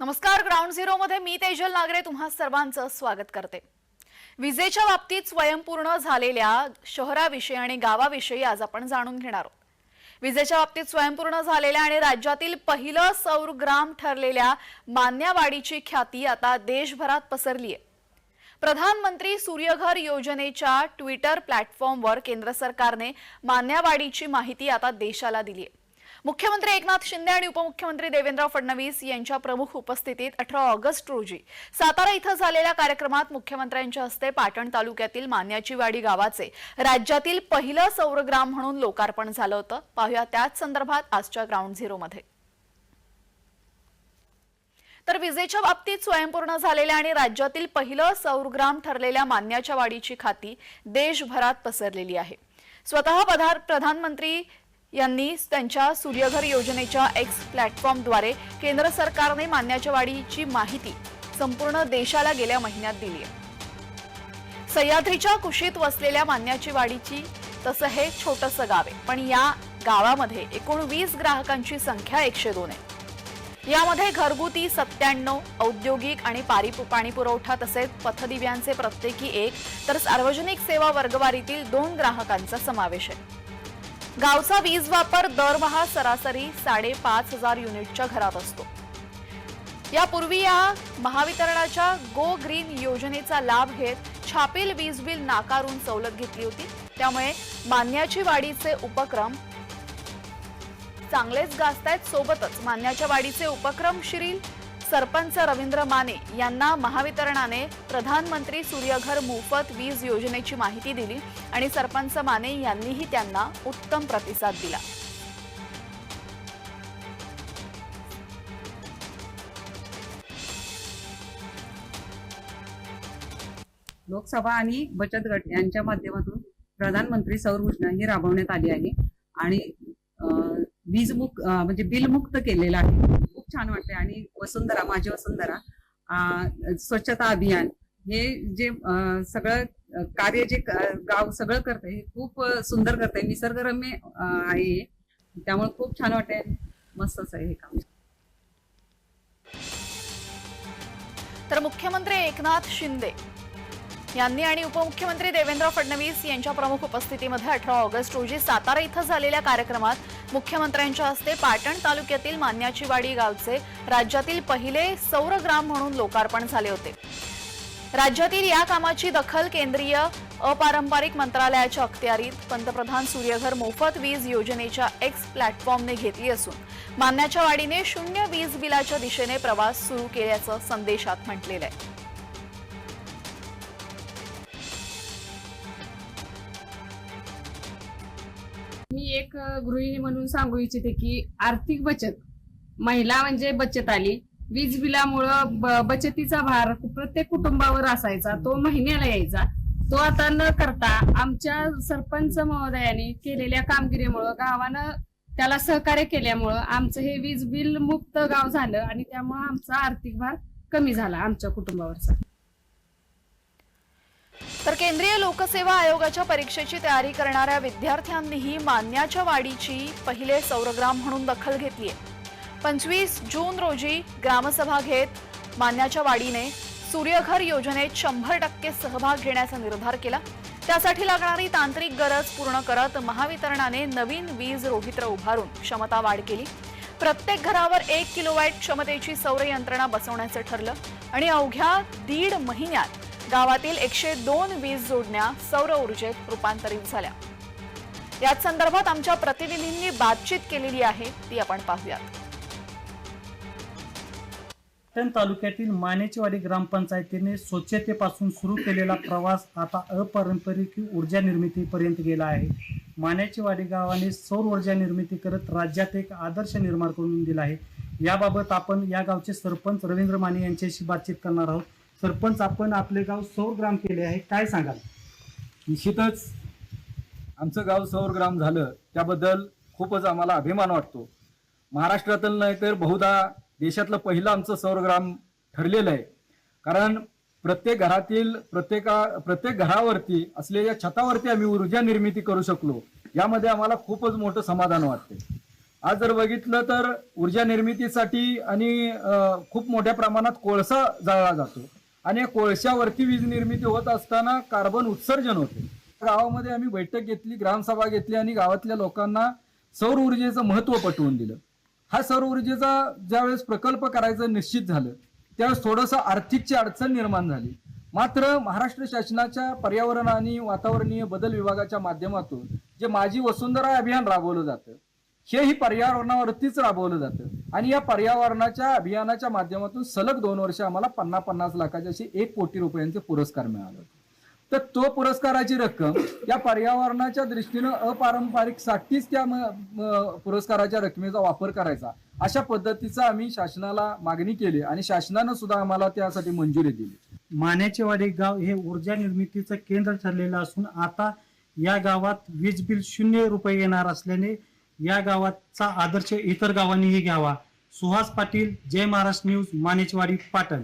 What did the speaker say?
नमस्कार ground zero मध्ये मी तेजल नागरे तुम्हा सर्वांचं स्वागत करते. विजेच्या बाबतीत स्वयंपूर्ण झालेल्या शहराविषयी आणि गावाविषयी आज आपण जाणून घेणार आहोत. विजेच्या बाबतीत स्वयंपूर्ण झालेल्या आणि राज्यातील पहिलं सौर ग्राम ठरलेल्या मान्यावाडीची ख्याती आता देशभरात पसरली आहे प्रधानमंत्री सूर्यघर योजनेच्या ट्विटर प्लॅटफॉर्मवर केंद्र सरकारने मान्यावाडीची माहिती आता देशाला दिली आहे मुख्यमंत्री एकनाथ शिंदे आणि उपमुख्यमंत्री देवेंद्र फडणवीस यांच्या प्रमुख उपस्थितीत अठरा ऑगस्ट रोजी सातारा इथं झालेल्या कार्यक्रमात मुख्यमंत्र्यांच्या हस्ते पाटण तालुक्यातील मान्याची वाडी गावाचे राज्यातील पहिलं सौरग्राम म्हणून लोकार्पण झालं होतं. पाहूया त्याच संदर्भात आजच्या ग्राउंड झिरोमध्ये. तर विजेच्या बाबतीत स्वयंपूर्ण झालेल्या आणि राज्यातील पहिलं सौरग्राम ठरलेल्या मान्याच्या वाडीची खाती देशभरात पसरलेली आहे. स्वतः पधार प्रधानमंत्री यांनी त्यांच्या सूर्यघर योजनेच्या एक्स प्लॅटफॉर्मद्वारे केंद्र सरकारने मान्याच्या वाढीची माहिती संपूर्ण देशाला गेल्या महिन्यात दिली आहे. सह्याद्रीच्या कुशीत वसलेल्या मान्याची वाडीची तसं हे छोटंसं गाव आहे. पण या गावामध्ये एकूण वीस ग्राहकांची संख्या एकशे दोन आहे. यामध्ये घरगुती सत्त्याण्णव औद्योगिक आणि पारी पाणी पुरवठा तसेच पथदिव्यांचे प्रत्येकी एक तर सार्वजनिक सेवा वर्गवारीतील दोन ग्राहकांचा समावेश आहे. गावचा वीज वापर दरमहा सरासरी साडेपाच हजार युनिटच्या घरात असतो. यापूर्वी या महावितरणाच्या गो ग्रीन योजनेचा लाभ घेत छापील वीज बिल नाकारून सवलत घेतली होती. त्यामुळे मान्याची वाडीचे उपक्रम चांगलेच गाजतायत सोबतच मान्याच्या वाडीचे उपक्रमशील सरपंच रवींद्र माने यांना महावितरणाने प्रधानमंत्री सूर्यघर मोफत वीज योजनेची माहिती दिली आणि सरपंच माने यांनीही त्यांना उत्तम प्रतिसाद दिला. लोकसभा आणि बचत गट यांच्या माध्यमातून प्रधानमंत्री सौर योजना ही राबवण्यात आली आहे. आणि अं, वीज मुक्त म्हणजे बिल मुक्त केलेलं आहे. खूप छान वाटतंय. आणि वसुंधरा माझी वसुंधरा स्वच्छता अभियान हे जे सगळं कार्य जे गाव सगळं करते हे खूप सुंदर करते निसर्गरम्य आहे त्यामुळे खूप छान वाटते मस्तच आहे हे काम. तर मुख्यमंत्री एकनाथ शिंदे यांनी आणि उपमुख्यमंत्री देवेंद्र फडणवीस यांच्या प्रमुख उपस्थितीमध्ये अठरा ऑगस्ट रोजी सातारा इथं झालेल्या कार्यक्रमात मुख्यमंत्र्यांच्या हस्ते पाटण तालुक्यातील मान्याचीवाडी गावचे राज्यातील पहिले सौरग्राम म्हणून लोकार्पण झाले होते. राज्यातील या कामाची दखल केंद्रीय अपारंपरिक मंत्रालयाच्या अखत्यारीत पंतप्रधान सूर्यघर मोफत वीज योजनेच्या एक्स प्लॅटफॉर्मने घेतली असून मान्याच्या वाडीने शून्य वीज बिलाच्या दिशेने प्रवास सुरू केल्याचं संदेशात म्हटलेलं आहे. मी एक गृहिणी म्हणून सांगू इच्छिते की आर्थिक बचत महिला म्हणजे बचत आली. वीज बिलामुळं ब- बचतीचा भार प्रत्येक कुटुंबावर असायचा तो महिन्याला यायचा. तो आता न करता आमच्या सरपंच महोदयाने केलेल्या कामगिरीमुळं गावानं त्याला सहकार्य केल्यामुळं आमचं हे वीज बिल मुक्त गाव झालं आणि त्यामुळं आमचा आर्थिक भार कमी झाला आमच्या कुटुंबावरचा. तर केंद्रीय लोकसेवा आयोगाच्या परीक्षेची तयारी करणाऱ्या विद्यार्थ्यांनीही मान्याच्या वाढीची पहिले सौरग्राम म्हणून दखल घेतली आहे. पंचवीस जून रोजी ग्रामसभा घेत मान्याच्या वाढीने सूर्यघर योजनेत शंभर टक्के सहभाग घेण्याचा निर्धार केला. त्यासाठी लागणारी तांत्रिक गरज पूर्ण करत महावितरणाने नवीन वीज रोहित्र उभारून क्षमता वाढ केली. प्रत्येक घरावर एक किलोवॅट क्षमतेची सौर यंत्रणा बसवण्याचं ठरलं आणि अवघ्या दीड महिन्यात गावातील एकशे दोन वीज जोडण्या सौर ऊर्जेत रूपांतरित झाल्या. याच संदर्भात आमच्या प्रतिनिधींनी बातचीत केलेली आहे ती आपण पाहूयात. पाटण तालुक्यातील मानेचीवाडी ग्रामपंचायतीने स्वच्छतेपासून सुरू केलेला प्रवास आता अपारंपरिक ऊर्जा निर्मितीपर्यंत गेला आहे. मानेचीवाडी गावाने सौर ऊर्जा निर्मिती करत राज्यात एक आदर्श निर्माण करून दिला आहे. याबाबत आपण या गावचे सरपंच रवींद्र माने यांच्याशी बातचीत करणार आहोत. सरपंच आपण आपले गाव सौर ग्राम केले आहे काय सांगाल? निश्चितच आमचं गाव सौरग्राम झालं त्याबद्दल खूपच आम्हाला अभिमान वाटतो. महाराष्ट्रातील नाही तर बहुधा देशातलं पहिलं आमचं सौरग्राम ठरलेलं आहे. कारण प्रत्येक घरातील प्रत्येका प्रत्येक घरावरती असलेल्या छतावरती आम्ही ऊर्जा निर्मिती करू शकलो यामध्ये आम्हाला खूपच मोठं समाधान वाटते आज जर बघितलं तर ऊर्जा निर्मितीसाठी आणि खूप मोठ्या प्रमाणात कोळसा जाळला जातो. आणि कोळशावरती वीज निर्मिती होत असताना कार्बन उत्सर्जन होते. गावामध्ये आम्ही बैठक घेतली ग्रामसभा घेतली आणि गावातल्या लोकांना सौर ऊर्जेचं महत्त्व पटवून दिलं. हा सौर ऊर्जेचा ज्यावेळेस प्रकल्प करायचं निश्चित झालं त्यावेळेस थोडंसं आर्थिकची अडचण निर्माण झाली. मात्र महाराष्ट्र शासनाच्या पर्यावरण आणि वातावरणीय बदल विभागाच्या माध्यमातून जे माझी वसुंधरा अभियान राबवलं जातं हेही पर्यावरणावरतीच राबवलं जातं. आणि या पर्यावरणाच्या अभियानाच्या माध्यमातून सलग दोन वर्ष आम्हाला पन्नास पन्नास लाखाचे असे एक कोटी रुपयांचे पुरस्कार मिळाले तर तो पुरस्काराची रक्कम या पर्यावरणाच्या दृष्टीनं अपारंपरिकसाठीच त्या पुरस्काराच्या रकमेचा वापर करायचा अशा पद्धतीचा आम्ही शासनाला मागणी केली आणि शासनानं सुद्धा आम्हाला त्यासाठी मंजुरी दिली. मान्याचेवाडी गाव हे ऊर्जा निर्मितीचं केंद्र ठरलेलं असून आता या गावात वीज बिल शून्य रुपये येणार असल्याने या गावाचा आदर्श इतर गावांनीही घ्यावा. सुहास पाटील जय महाराष्ट्र न्यूज मानेचवाडी पाटण.